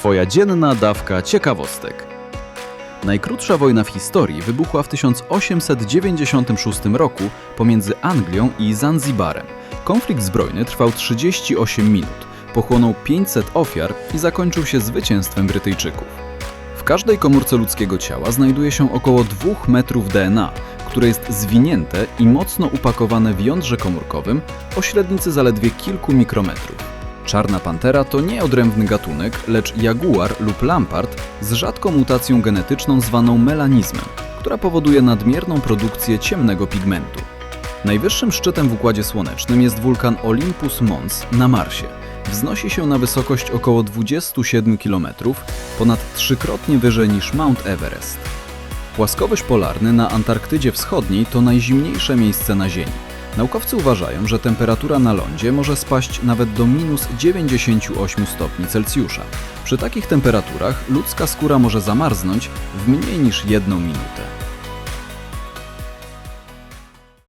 Twoja dzienna dawka ciekawostek. Najkrótsza wojna w historii wybuchła w 1896 roku pomiędzy Anglią i Zanzibarem. Konflikt zbrojny trwał 38 minut, pochłonął 500 ofiar i zakończył się zwycięstwem Brytyjczyków. W każdej komórce ludzkiego ciała znajduje się około 2 metrów DNA, które jest zwinięte i mocno upakowane w jądrze komórkowym o średnicy zaledwie kilku mikrometrów. Czarna pantera to nie odrębny gatunek, lecz jaguar lub lampart z rzadką mutacją genetyczną zwaną melanizmem, która powoduje nadmierną produkcję ciemnego pigmentu. Najwyższym szczytem w Układzie Słonecznym jest wulkan Olympus Mons na Marsie. Wznosi się na wysokość około 27 km, ponad trzykrotnie wyżej niż Mount Everest. Płaskowyż polarny na Antarktydzie Wschodniej to najzimniejsze miejsce na Ziemi. Naukowcy uważają, że temperatura na lądzie może spaść nawet do minus 98 stopni Celsjusza. Przy takich temperaturach ludzka skóra może zamarznąć w mniej niż jedną minutę.